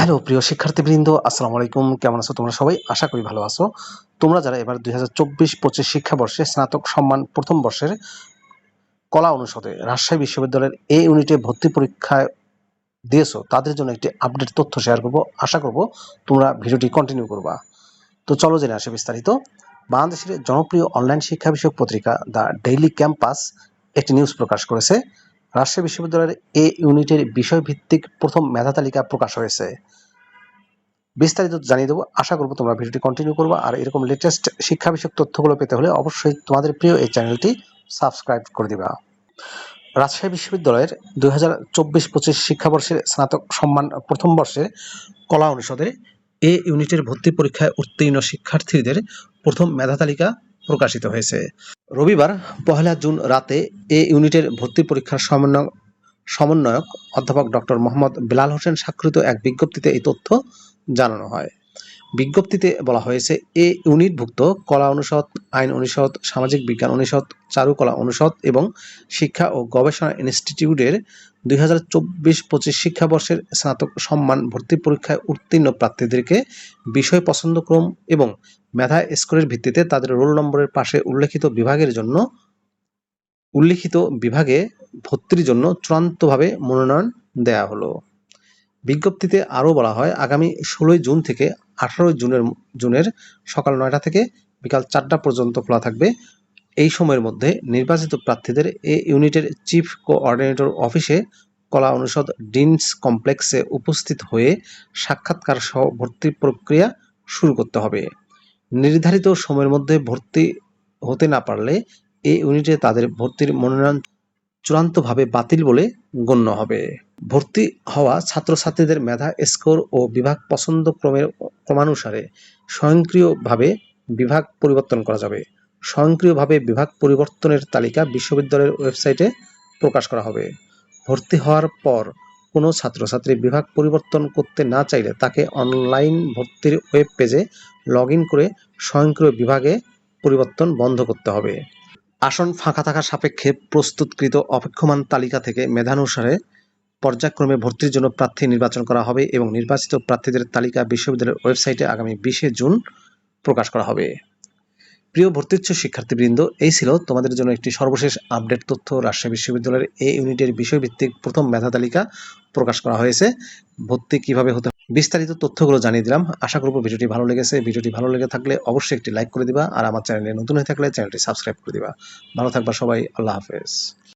Hello, প্রিয় শিক্ষার্থীবৃন্দ, আসসালামু আলাইকুম। কেমন আছো তোমরা সবাই? আশা করি ভালো আছো। তোমরা যারা এবার দুই হাজার চব্বিশ পঁচিশ শিক্ষাবর্ষে স্নাতক সম্মান প্রথম বর্ষের কলা অনুষদে রাজশাহী বিশ্ববিদ্যালয়ের এ ইউনিটে ভর্তি পরীক্ষায় দিয়েছ, তাদের জন্য একটি আপডেট তথ্য শেয়ার করব। আশা করব তোমরা ভিডিওটি কন্টিনিউ করবা। তো চলো জেনে আসে বিস্তারিত। বাংলাদেশের জনপ্রিয় অনলাইন শিক্ষা বিষয়ক পত্রিকা দ্য ডেইলি ক্যাম্পাস একটি নিউজ প্রকাশ করেছে। রাজশাহী বিশ্ববিদ্যালয়ের এ ইউনিটের বিষয়ভিত্তিক প্রথম মেধা তালিকা প্রকাশ হয়েছে। বিস্তারিত জানিয়ে দেবো। আশা করব তোমরা ভিডিওটি কন্টিনিউ করব। আর এরকম লেটেস্ট শিক্ষা বিষয়ক তথ্যগুলো পেতে হলে অবশ্যই তোমাদের প্রিয় এই চ্যানেলটি সাবস্ক্রাইব করে দিবা। রাজশাহী বিশ্ববিদ্যালয়ের দুই হাজার চব্বিশ পঁচিশ শিক্ষাবর্ষের স্নাতক সম্মান প্রথম বর্ষের কলা অনুষদে এ ইউনিটের ভর্তি পরীক্ষায় উত্তীর্ণ শিক্ষার্থীদের প্রথম মেধা তালিকা প্রকাশিত হয়েছে। রবিবার, পহেলা জুন রাতে এ ইউনিটের ভর্তি পরীক্ষার সমন্বয়, সমন্বয়ক অধ্যাপক ডক্টর মোহাম্মদ বেলাল হোসেন স্বাক্ষরিত এক বিজ্ঞপ্তিতে এই তথ্য জানানো হয়। বিজ্ঞপ্তিতে বলা হয়েছে, এ ইউনিটভুক্ত কলা অনুষদ, আইন অনুষদ, সামাজিক বিজ্ঞান অনুষদ চারুকলা অনুষদ এবং শিক্ষা ও গবেষণা ইনস্টিটিউটের দুই হাজার চব্বিশ পঁচিশ শিক্ষাবর্ষের স্নাতক সম্মান ভর্তি পরীক্ষায় উত্তীর্ণ প্রার্থীদেরকে বিষয় পছন্দক্রম এবং মেধা স্কোরের ভিত্তিতে তাদের রোল নম্বরের পাশে উল্লেখিত বিভাগের জন্য, উল্লিখিত বিভাগে ভর্তির জন্য চূড়ান্তভাবে মনোনয়ন দেয়া হলো। বিজ্ঞপ্তিতে আরও বলা হয়, আগামী ষোলোই জুন থেকে আঠারোই জুনের জুনের সকাল নয়টা থেকে বিকাল চারটা পর্যন্ত খোলা থাকবে। এই সময়ের মধ্যে নির্বাচিত প্রার্থীদের এ ইউনিটের চিফ কোঅর্ডিনেটর অফিসে কলা অনুষদ ডিনস কমপ্লেক্সে উপস্থিত হয়ে সাক্ষাৎকার সহ ভর্তি প্রক্রিয়া শুরু করতে হবে। নির্ধারিত সময়ের মধ্যে ভর্তি হতে না পারলে এই ইউনিটে তাদের ভর্তির মনোনয়ন চূড়ান্তভাবে বাতিল বলে গণ্য হবে। ভর্তি হওয়া ছাত্রছাত্রীদের মেধা, স্কোর ও বিভাগ পছন্দ ক্রমের ক্রমানুসারে স্বয়ংক্রিয়ভাবে বিভাগ পরিবর্তন করা যাবে। স্বয়ংক্রিয়ভাবে বিভাগ পরিবর্তনের তালিকা বিশ্ববিদ্যালয়ের ওয়েবসাইটে প্রকাশ করা হবে। ভর্তি হওয়ার পর কোনো ছাত্রছাত্রী বিভাগ পরিবর্তন করতে না চাইলে তাকে অনলাইন ভর্তির ওয়েব পেজে লগ করে স্বয়ংক্রিয় বিভাগে পরিবর্তন বন্ধ করতে হবে। আসন ফাঁকা থাকা সাপেক্ষে প্রস্তুতকৃত অপেক্ষমান তালিকা থেকে মেধানুসারে পর্যায়ক্রমে ভর্তির জন্য প্রার্থী নির্বাচন করা হবে এবং নির্বাচিত প্রার্থীদের তালিকা বিশ্ববিদ্যালয়ের ওয়েবসাইটে আগামী বিশে জুন প্রকাশ করা হবে। প্রিয় ভর্তিচ্ছ শিক্ষার্থীবৃন্দ, এই ছিল তোমাদের জন্য একটি সর্বশেষ আপডেট তথ্য। রাজশাহী বিশ্ববিদ্যালয়ের এ ইউনিটের বিষয়ভিত্তিক প্রথম মেধা তালিকা প্রকাশ করা হয়েছে। ভর্তি কীভাবে হতে বিস্তারিত তথ্যগুলো জানিয়ে দিলাম। আশা করব ভিডিওটি ভালো লেগেছে। ভিডিওটি ভালো লেগে থাকলে অবশ্যই একটি লাইক করে দিবা। আর আমার চ্যানেলে নতুন হয়ে থাকলে চ্যানেলটি সাবস্ক্রাইব করে দিবা। ভালো থাকবা সবাই। আল্লাহ হাফেজ।